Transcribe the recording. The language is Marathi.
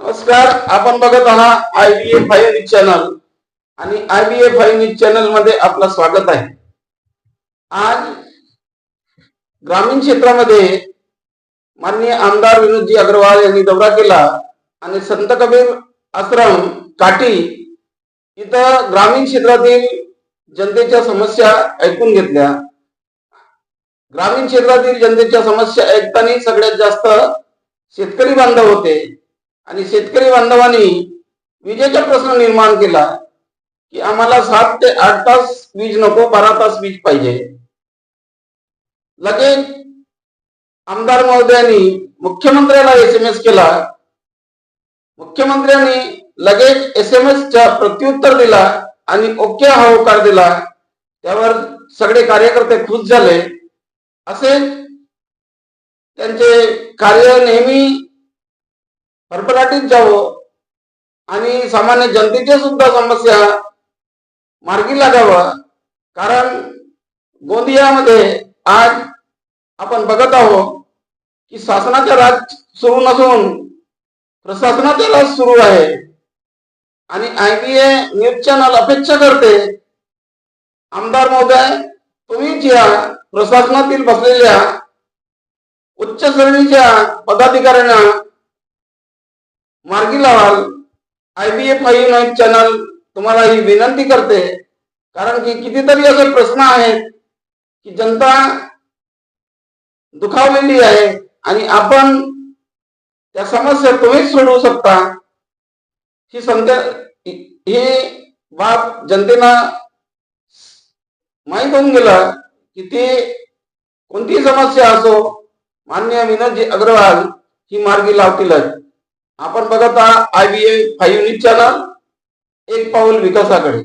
नमस्कार आपण बघत आहात I B A five news channel. आणि I B A five news चॅनलमध्ये आपलं स्वागत आहे. आज ग्रामीण क्षेत्रामध्ये माननीय आमदार विनोदजी अग्रवाल यांनी दौरा केला आणि संत कबीर आश्रम काठी इथं ग्रामीण क्षेत्रातील जनतेच्या समस्या ऐकून घेतल्या. ग्रामीण क्षेत्रातील जनतेच्या समस्या ऐकताना सगळ्यात जास्त शेतकरी बांधव होते. आणि शेतकरी बांधवांनी विजेचा प्रश्न निर्माण केला की आम्हाला सात ते आठ तास वीज नको बारा तास वीज पाहिजे. लगेच आमदार महोदयांनी मुख्यमंत्र्याला एस एम एस केला. मुख्यमंत्र्यांनी लगेच एस एम एस चा प्रत्युत्तर दिला आणि ओके हा होकार दिला. त्यावर सगळे कार्यकर्ते खुश झाले. असे त्यांचे कार्य नेहमी भरभराटीत जावं. आणि सामान्य जनतेच्या सुद्धा समस्या मार्गी लागावं. कारण गोंदियामध्ये आज आपण बघत आहोत की शासनाचा राज सुरू नसून प्रशासनाचा राज सुरू आहे. आणि I B A news channel अपेक्षा करते आमदार महोदय तुम्हीच या प्रशासनातील बसलेल्या उच्च श्रेणीच्या पदाधिकाऱ्यांना मार्गी लावाल. I B F five night channel तुम्हाला ही विनंती करते. कारण की कितीतरी असे प्रश्न आहेत की जनता दुखावलेली आहे आणि आपण त्या समस्या तुम्हीच सोडवू शकता. ही संध्या ही बाब जनतेला माहीत होऊन गेलं की ते कोणतीही समस्या असो मान्य विनोदजी अग्रवाल ही मार्गी लावतीलच. आपण बघत आहात I B A five news channel एक पाऊल विकासाकडे.